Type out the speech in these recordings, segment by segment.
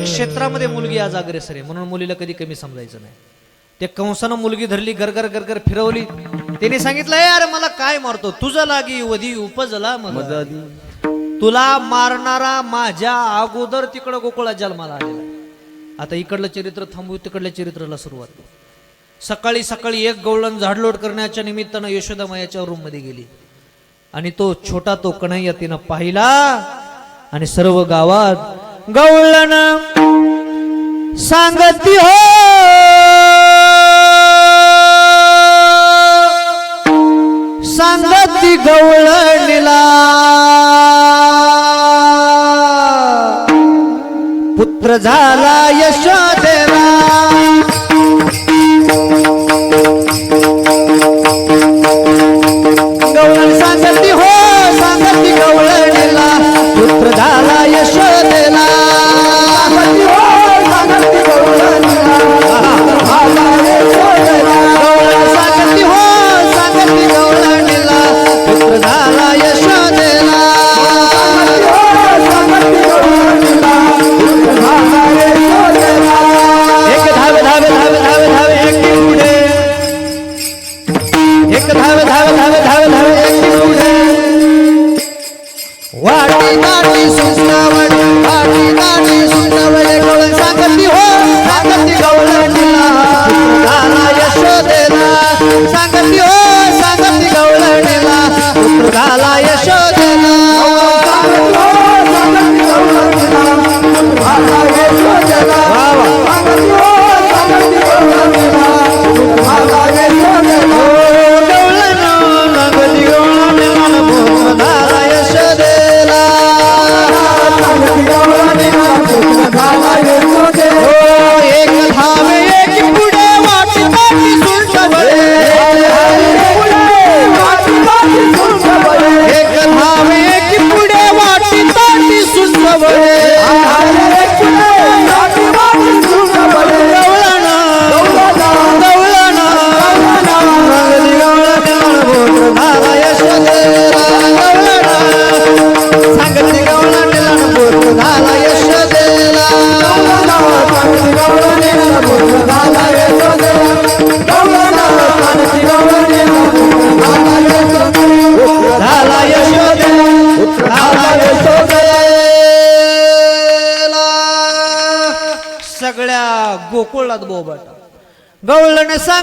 प्रत्येक क्षेत्रामध्ये मुलगी आज अग्रेसर आहे म्हणून मुलीला कधी कमी समजायचं नाही. ते कंसानं मुलगी धरली गरगर गरगर फिरवली. त्याने सांगितलं "ए, अरे मला काय मारतो? तुझं लागी वधी उपजला तुला मारणारा माझ्या अगोदर तिकडं गोकुळात जन्माला आलेला. आता इकडलं चरित्र थांबू तिकडल्या चरित्राला सुरुवात. सकाळी सकाळी एक गवळण झाडलोट करण्याच्या निमित्तानं यशोदा मायाच्या रूममध्ये गेली. आणि तो छोटा तो कन्हैया तिनं पाहिला. आणि सर्व गावात गौलन सांगती हो. सांगती गवळणीला. पुत्र झाला यशोदेवा વડે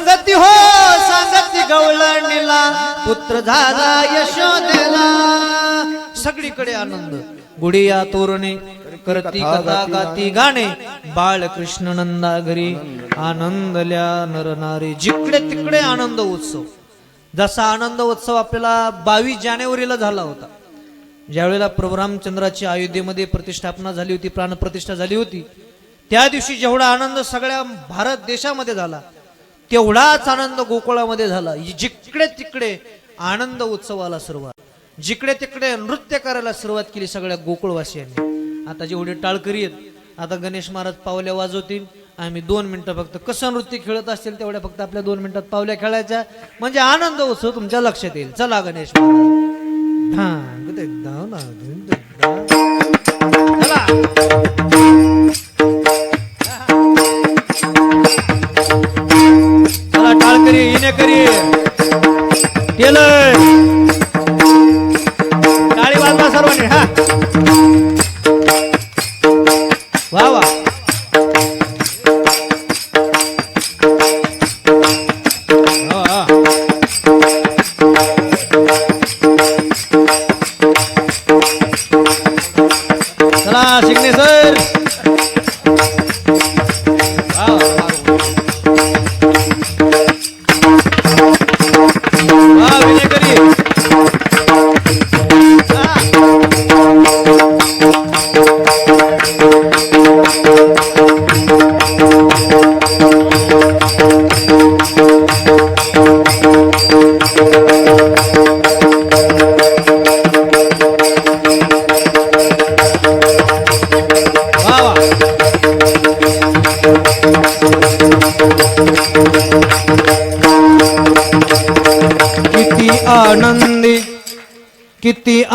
सांगती हो सांगती गवळणीला. पुत्र झाला यशोदेला. सगळीकडे आनंद. गुडिया तोरणे करती कथा गाती गाणे. बाळ कृष्ण नंदा घरी आनंदल्या नर नारी. जिकडे तिकडे आनंद उत्सव. जसा आनंद उत्सव आपल्याला बावीस जानेवारीला झाला होता. ज्यावेळेला प्रभू रामचंद्राची अयोध्येमध्ये प्रतिष्ठापना झाली होती प्राणप्रतिष्ठा झाली होती त्या दिवशी जेवढा आनंद सगळ्या भारत देशामध्ये झाला तेवढाच आनंद गोकुळामध्ये झाला. जिकडे तिकडे आनंद उत्सवाला सुरुवात. जिकडे तिकडे नृत्य करायला सुरुवात केली सगळ्या गोकुळवासियांनी. आता जेवढे टाळकरी आहेत आता गणेश महाराज पावल्या वाजवतील आम्ही दोन मिनिटं फक्त कसं नृत्य खेळत असतील तेवढ्या फक्त आपल्या दोन मिनिटात पावल्या खेळायच्या. म्हणजे आनंद उत्सव तुमच्या लक्षात येईल. चला गणेश महाराज. चला.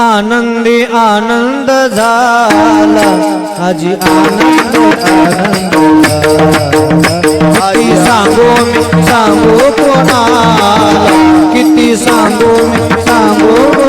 आनंदी आनंद झाला. आजी आनंद आनंद आई सांगो मी सांगो कोणाला? किती सांगो मी सांगो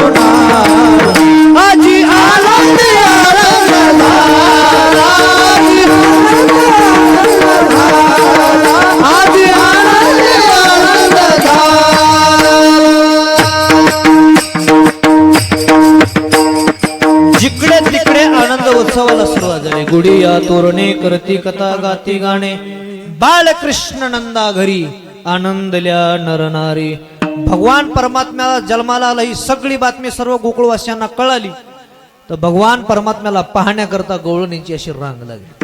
तोरणे करती कथा गाती गाणे. बालकृष्ण नंदा घरी आनंदल्या नरनारी. भगवान परमात्म्याला जन्माला आला ही सगळी बातमी सर्व गोकुळवासियांना कळाली. तर भगवान परमात्म्याला पाहण्याकरता गवळणीची अशी रांग लागली.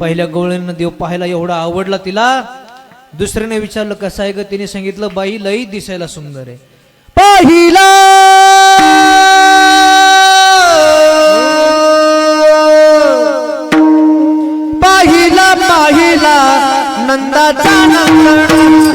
पहिल्या गवळणीनं देव पाहायला एवढा आवडला तिला. दुसऱ्याने विचारलं कसं आहे ग? तिने सांगितलं बाई लई दिसायला सुंदर आहे. पहिला Thank you.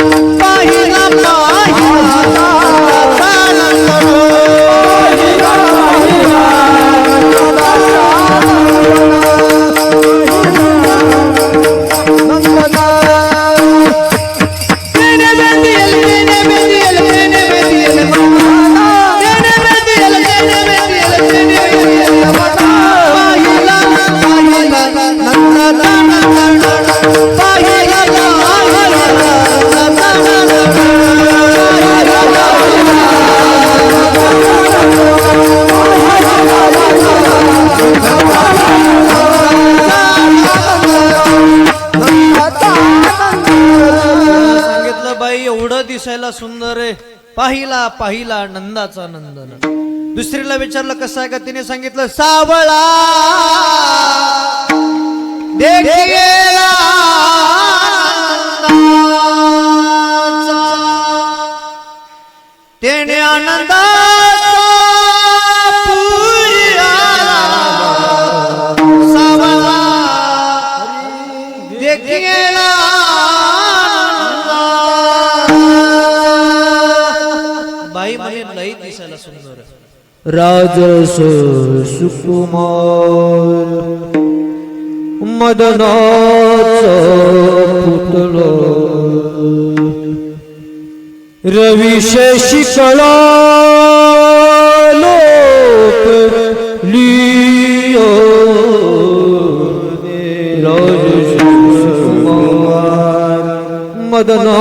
एवढं सुंदर पाहिला पाहिला नंदाचा नंदन. दुसरीला विचारलं कसं आहे का? तिने सांगितलं सावळा. त्याने आनंदा बाई म्हणे लई दिसायला सुंदर राजस सुकुमार मदनाच पुतळ रविशेषी कळा लोक लियो राजस सुकुमार मदनाच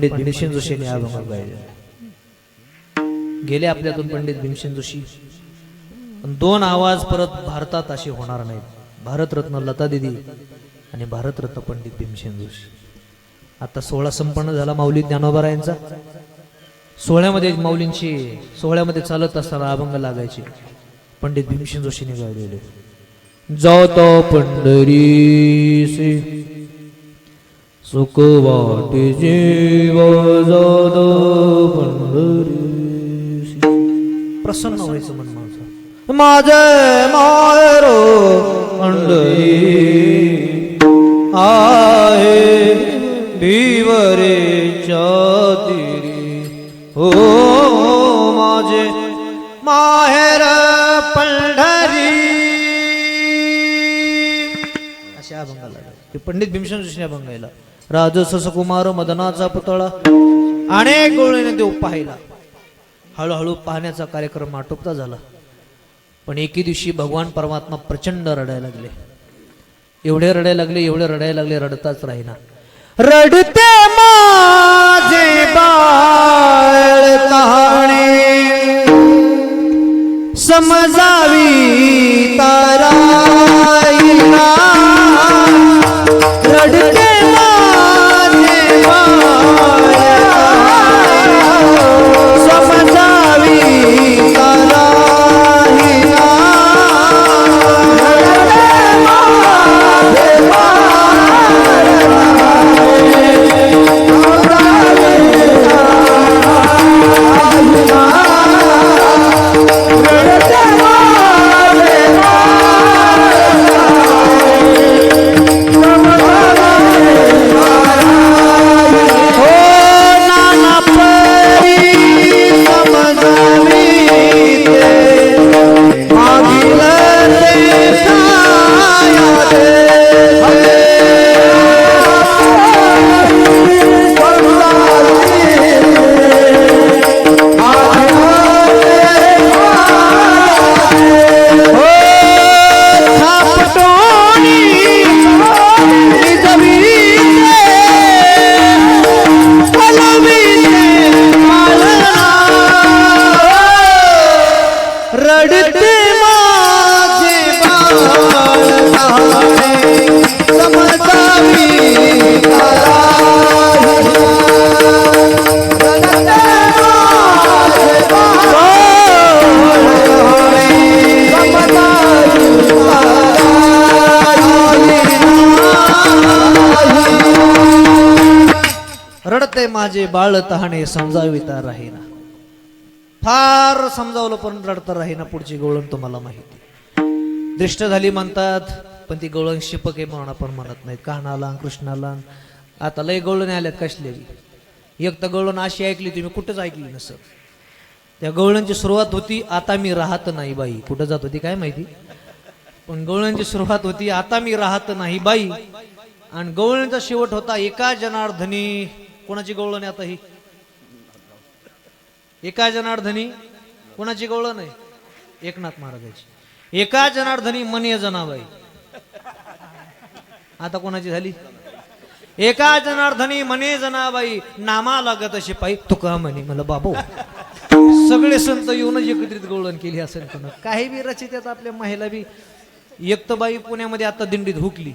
पंडित भीमसेन जोशीने हा अभंग गायला गेले आपल्यातून पंडित भीमसेन जोशी. दोन आवाज परत भारतात असे होणार नाहीत. भारतरत्न लता दिदी आणि भारतरत्न पंडित भीमसेन जोशी. आता सोहळा संपन्न झाला माऊली ज्ञानोबा सोहळ्यामध्ये माऊलींची सोहळ्यामध्ये चालत असताना अभंग लागायचे. पंडित भीमसेन जोशीने गायलेले जाता पंढरीसे. सुख वाटे जीव जात प्रसन्न व्हायचं मन माझं. माझे मायरो पंढरी आहे दिवरेच्या तिरी। हो माझे माहेर पंढरी। अशा अभंगाला ते पंडित भीमसेन जोशी अभंग गायला राजस कुमार मदनाचा पुतळा अनेक गोळीने देव पाहिला. हळूहळू पाहण्याचा कार्यक्रम आटोपता झाला. पण एके दिवशी भगवान परमात्मा प्रचंड रडायला लागले. एवढे रडायला लागले एवढे रडायला लागले रडताच राहिना. रडते माझे बाळ समजावी तारा रडते माझे बाळ तहाने समजाविता राहीना. फार समजावलं पण रडता राहीना पुढची गवळण तुम्हाला माहिती. दृष्ट झाली म्हणतात पण ती गवळण शिपक आहे म्हणून आपण म्हणत नाहीत कानाला कृष्णाला. आता लय गवळणी आल्यात कसले एक तर गवळण अशी ऐकली तुम्ही कुठंच ऐकली नसत. त्या गवळणची सुरुवात होती आता मी राहत नाही बाई. कुठं जात होती काय माहिती? पण गवळणची सुरुवात होती आता मी राहत नाही बाई. आणि गवळणीचा शेवट होता एका जनार्दनी. कोणाची गवळण आहे आता ही? एका जनार्धनी कोणाची गवळण आहे एकनाथ महाराजाची. एका जनार्धनी मने जनाबाई. आता कोणाची झाली? एका जनार्धनी मने जनाबाई नामा लागत अशी पायी तुका म्हणे मला बाबू सगळे संत येऊनच एकत्रित गवळण केली असेल पण काही बी रचित आपल्या महिला बी. एक तर बाई पुण्यामध्ये आता दिंडीत हुकली.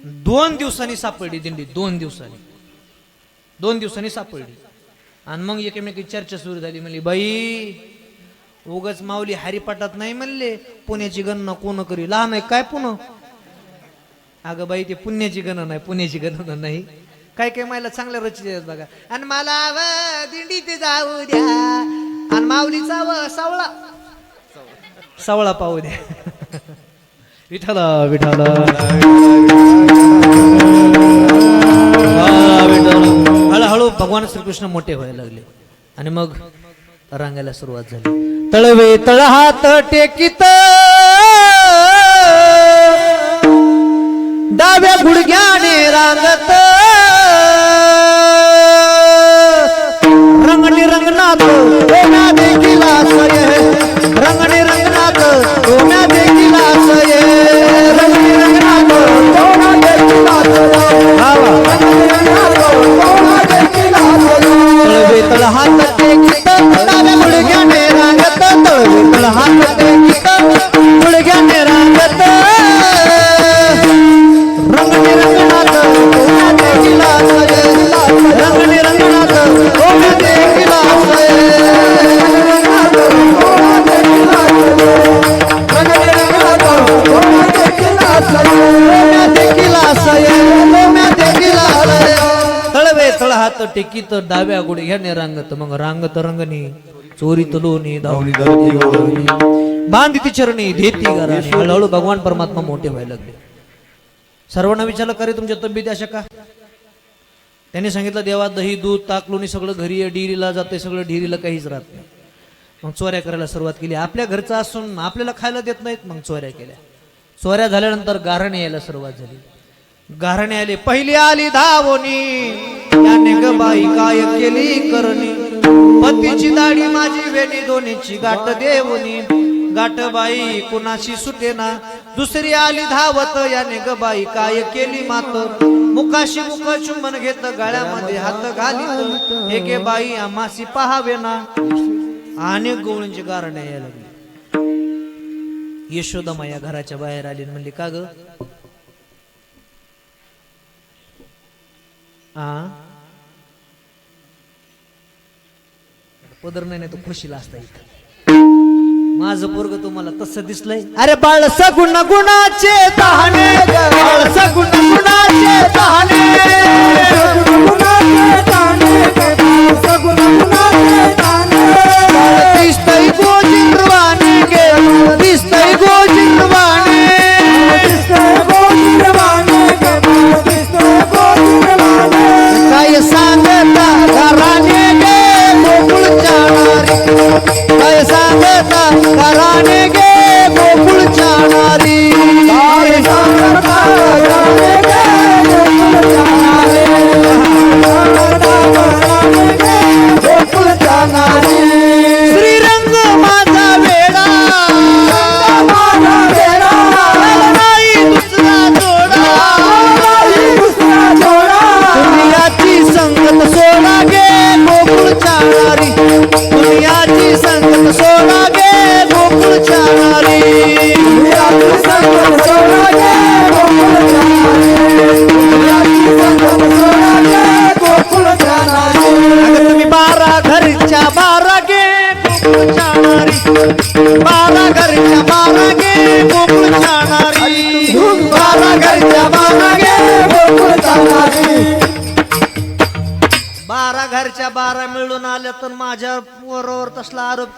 दोन दिवसांनी सापडली दिंडीत दोन दिवसांनी. दोन दिवसांनी सापडली. आणि मग एकमेकी चर्चा सुरू झाली. म्हणली बाई उगच माऊली हरिपाटात नाही म्हणले पुण्याची गणना कोण करी? लहान आहे काय पुणं? अगं बाई ते पुण्याची गणना नाही पुण्याची गणना नाही. काय काय मला चांगल्या रचित बघा. आणि मला व दिंडीत जाऊ द्या. आणि माऊलीचा व सावळा. सावळा पाहू द्या. विठाला विठाला भगवान श्रीकृष्ण मोठे व्हायला लागले. आणि मग रांगायला सुरुवात झाली. तळवे तळहात टेकित डाव्या गुडघ्याने रांगत रंगणी रंगनाथ कोण्या देखील असय रंगणी रंगनाथ कोण्या देखील असय रंगणी रंगनाथ ओम्या देखील तळवे तळ हात टेकित डाव्या गुडघ्याने रांगत तळवे हात गुडघ्याने तळवे तळ हात टेकीत डाव्या गुडघ्याने रांगत मग रांगत रंगणी चोरी तलोनी धावरी बांध ती चरणी देती घराणी हळूहळू भगवान परमात्मा मोठे व्हायला लागले. सर्वांना विचारलं करे तुमच्या तब्येती अशा का? त्यांनी सांगितलं देवा दही दूध ताक लोणी सगळं घरी डिरीला जाते सगळं डिरीला काहीच राहत नाही. मग चोऱ्या करायला सुरुवात केली. आपल्या घरचं असून आपल्याला खायला देत नाहीत मग चोऱ्या केल्या. चोऱ्या झाल्यानंतर गारण यायला सुरुवात झाली. गारणे आले पहिली आली धावणी. त्याने ग बाई काय केली करणी? पतीची दाढी माझी वेणी दोन्हीची गाठ देवनी गाठ बाई कुणाशी सुटेना? दुसरी आली धावत याने ग बाई काय केली मात? मुखाशी मुख चुंबन घेत गळ्यामध्ये हात घालीत. हे गे बाई आम्हाशी पहावे ना अनेक गोळींची गारणे यायला लागली. यशोदा माया घराच्या बाहेर आली म्हणली का ग? पदर नाही तो खुशीला असता इथं. माझं पोरग तुम्हाला तसं दिसलंय. अरे बाळ सगुण गुणाचे तहाने बाळ सगुण गुणाचे तहाने. सगुण गुणाचे तहाने सगुण गुणाचे तहाने.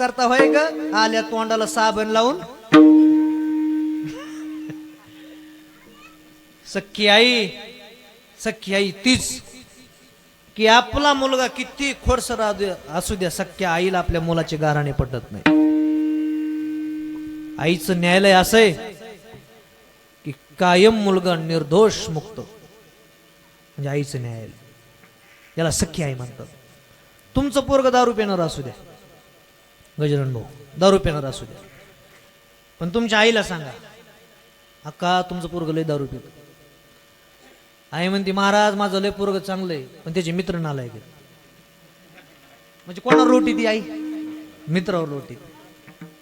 करता होय ग? आल्या तोंडाला साबण लावून. सख्खी आई सख्खी आई तीच. की आपला मुलगा किती खोडसर असू द्या सख्या आईला आपल्या मुलाचे गाराणे पटत नाही. आईचं न्यायालय असं की कायम मुलगा निर्दोष मुक्त. म्हणजे आईचं न्यायालय. याला सख्खी आई म्हणतात. तुमचं पोरग दारू पिणार असू द्या. गजरन भाऊ दारू पिणार असू द्या. पण तुमच्या आईला सांगा अक्का तुमचं पोरग लय दारू पित. आई म्हणते महाराज माझं लय पोरग चांगलं आहे पण त्याचे मित्र नालायक म्हणजे कोणावर रोटी ती आई? मित्रावर रोटी.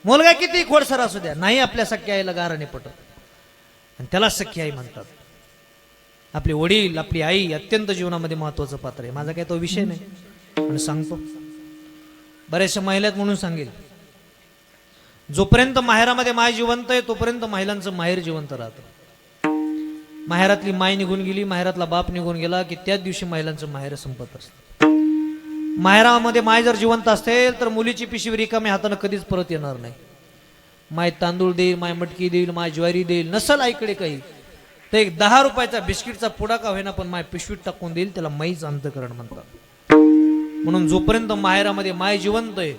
मुलगा किती खोडसर असू द्या नाही आपल्या सख्या आईला गाराने पटत. आणि त्याला सख्खी आई म्हणतात. आपले वडील आपली आई अत्यंत जीवनामध्ये महत्वाचं पात्र आहे. माझा काही तो विषय नाही पण सांगतो. बऱ्याचशा महिलात म्हणून सांगेल. जोपर्यंत माहेरामध्ये माय जिवंत आहे तोपर्यंत महिलांचं माहेर जिवंत राहतं. माहेरातली माय निघून गेली माहेरातला बाप निघून गेला की त्याच दिवशी महिलांचं माहेर संपत असतं. माहेरामध्ये माय जर जिवंत असेल तर मुलीची पिशवी रिकामी हातानं कधीच परत येणार नाही. माय तांदूळ देईल माय मटकी देईल माय ज्वारी देईल नसल आईकडे काही. तर एक दहा रुपयाचा बिस्किटचा पुडा का होईना पण माय पिशवीत टाकून देईल त्याला माईच अंतकरण म्हणतात. म्हणून जोपर्यंत माहेरामध्ये माय जिवंत आहे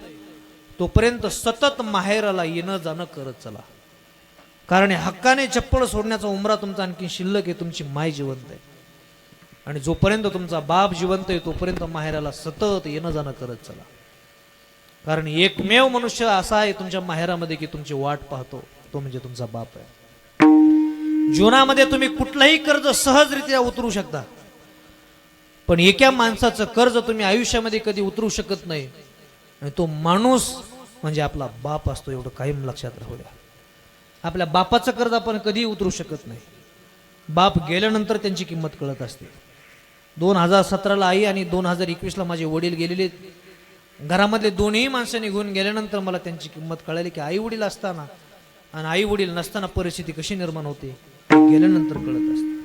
तोपर्यंत सतत माहेराला येणं जाणं करत चला. कारण हे हक्काने चप्पल सोडण्याचा उमरा तुमचा आणखी शिल्लक आहे तुमची माय जिवंत आहे. आणि जोपर्यंत तुमचा बाप जिवंत आहे तोपर्यंत माहेराला सतत येणं जाणं करत चला. कारण एकमेव मनुष्य असा आहे तुमच्या माहेरामध्ये की तुमची वाट पाहतो तो म्हणजे तुमचा बाप आहे. जीवनामध्ये तुम्ही कुठलंही कर्ज सहजरित्या उतरू शकता. पण एका माणसाचं कर्ज तुम्ही आयुष्यामध्ये कधी उतरू शकत नाही. आणि तो माणूस म्हणजे आपला बाप असतो एवढं कायम लक्षात राहू द्या. आपल्या बापाचं कर्ज आपण कधी उतरू शकत नाही. बाप गेल्यानंतर त्यांची किंमत कळत असते. दोन हजार सतराला आई आणि दोन हजार एकवीसला माझे वडील गेलेले घरामधले दोन्ही माणसं निघून गेल्यानंतर मला त्यांची किंमत कळाली की आई वडील असताना. आणि आई वडील नसताना परिस्थिती कशी निर्माण होते गेल्यानंतर कळत असते.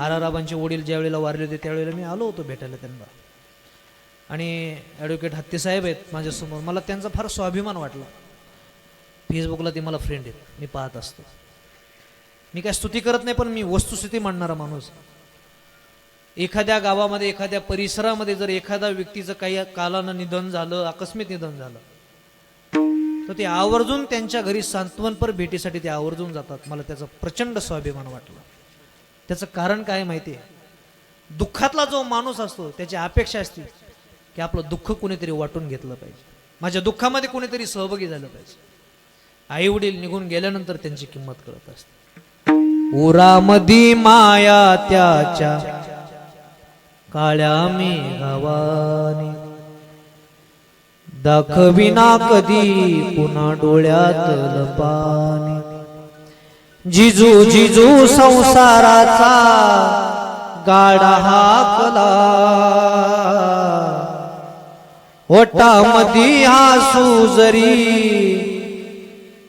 आराराबांचे वडील ज्या वेळेला वारले होते त्यावेळेला मी आलो होतो भेटायला त्यांना. आणि ॲडव्होकेट हत्तीसाहेब आहेत माझ्यासमोर मला त्यांचा फार स्वाभिमान वाटला. फेसबुकला ते मला फ्रेंड आहेत. मी पाहत असतो. मी काय स्तुती करत नाही पण मी वस्तुस्थिती मांडणारा माणूस. एखाद्या गावामध्ये एखाद्या परिसरामध्ये जर एखाद्या व्यक्तीचं काही कालानं निधन झालं आकस्मिक निधन झालं तर ते आवर्जून त्यांच्या घरी सांत्वनपर भेटीसाठी ते आवर्जून जातात. मला त्याचा प्रचंड स्वाभिमान वाटला. त्याचं कारण काय माहिती आहे दुःखातला जो माणूस असतो त्याची अपेक्षा असते की आपलं दुःख कुणीतरी वाटून घेतलं पाहिजे. माझ्या दुःखामध्ये कुणीतरी सहभागी झालं पाहिजे. आई वडील निघून गेल्यानंतर त्यांची किंमत कळत असते. उरामधी माया त्याच्या काळ्या मेघावानी. दाखविना कधी पुन्हा डोळ्यात पाणी जिजू जिजू संसाराचा गाडा हाकला ओटामधी हासू जरी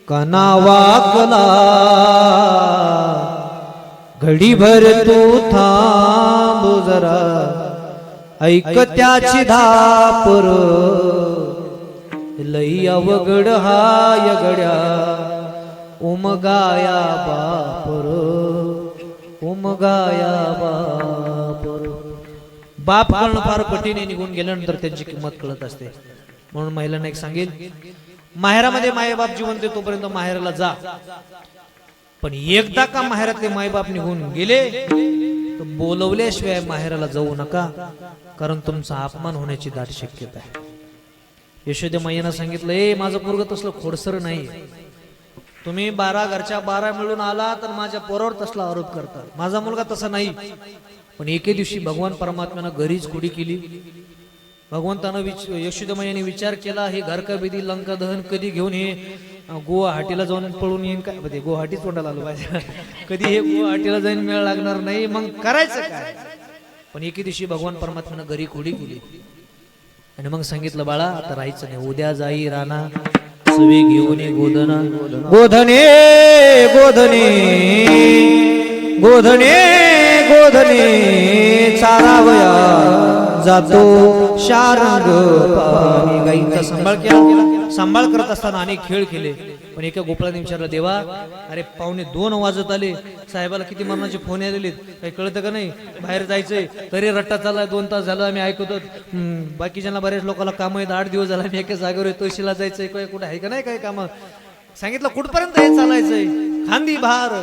कना वाकला घडीभर तू थांब जरा ऐक त्याची धापर. लई अवघड हा गड्या. उमगाया बापर उमगाया बापर. बाप कळणं फार कठीण आहे निघून गेल्यानंतर त्यांची किंमत कळत असते. म्हणून महिलांना एक सांगेल माहेरामध्ये मायबाप जिवंत तोपर्यंत माहेराला जा. पण एकदा का माहेरातले मायबाप निघून गेले तर बोलवल्याशिवाय माहेराला जाऊ नका कारण तुमचा अपमान होण्याची दाट शक्यता आहे. यशोदे माईनं सांगितलं ए माझं पोरग तसलं खोडसर नाही तुम्ही बारा घरच्या बारा मिळून आला तर माझ्या पोरावर तसला आरोप करतात. माझा मुलगा तसा नाही. पण एके दिवशी भगवान परमात्म्यानं घरीच कुडी केली. भगवंतानं विच यशोदमयाने विचार केला हे घर का विधी लंका दहन कधी घेऊन हे गुवाहाटीला जाऊन पळून येईन काय म्हणजे गुवाहाटीच तोंडाला आलो पाहिजे. कधी हे गुवाहाटीला जाईन मेळ लागणार नाही. मग करायचं काय? पण एके दिवशी भगवान परमात्म्यानं घरी खुडी केली. आणि मग सांगितलं बाळा आता राहायचं नाही. उद्या जाई राणा. सवे घेऊन गोधना. गोधने गोधने गोधने गोधने चारावया जातो शारंग पाणी गाईंचा सांभाळ केला. सांभाळ करत असताना अनेक खेळ केले. पण एका गोपाळाने विचारलं देवा अरे पाहुणे दोन वाजत आले. साहेबाला किती मरणाचे फोन आलेले काही कळतं का नाही? बाहेर जायचंय. तरी रट्टा चालला दोन तास झालं आम्ही ऐकतो बाकीच्या बाकीच्यांना बऱ्याच लोकांना कामं आहेत. आठ दिवस झाला मी एका जागेवर आहे तहसीलला जायचंय. काय कुठे आहे का नाही काय कामं? सांगितलं कुठपर्यंत हे चालायचंय? खांदी भार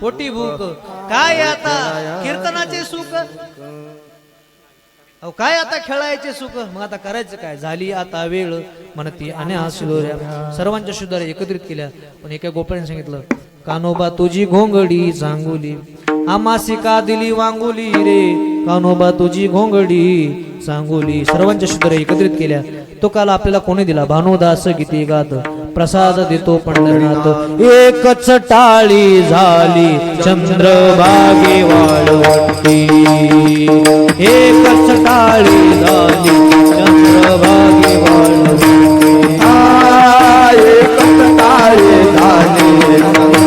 पोटी भूक. काय आता? कीर्तनाचे सुख. अहो काय आता खेळायचे सुख? मग आता करायचं काय? झाली आता वेळ म्हणती आणि सर्वांच्या शुद्धाऱ्या एकत्रित केल्या. पण एका गोपळ्याने सांगितलं कानोबा तुझी घोंगडी चांगुली आमासी का दिली वांगुली रे? कानोबा तुझी घोंगडी सांगोली सर्वांच्या शुद्धाऱ्या एकत्रित केल्या. तो काल आपल्याला कोणी दिला? भानुदास गीते गात प्रसाद देतो पंढरनाथ. एकच टाळी झाली चंद्रभागे वाळवंटी. एकच टाळी झाली चंद्रभागे वाळवंटी. हो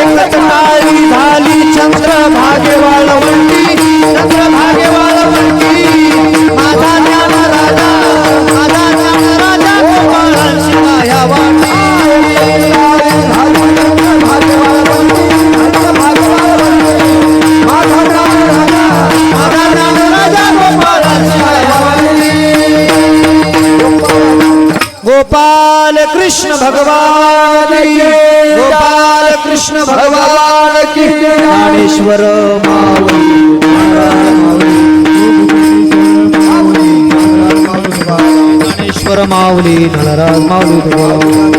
एकच झाली चंद्र भागे वाळवंटी चंद्र भागे वाळवंटी माझा ज्ञान राजा माझा ज्ञान राजा वाटी. गोपाल कृष्ण भगवान. कृष्ण भगवान की ज्ञानेश्वर माऊली ज्ञानेश्वर माऊली नळराज माऊली तुकोबा.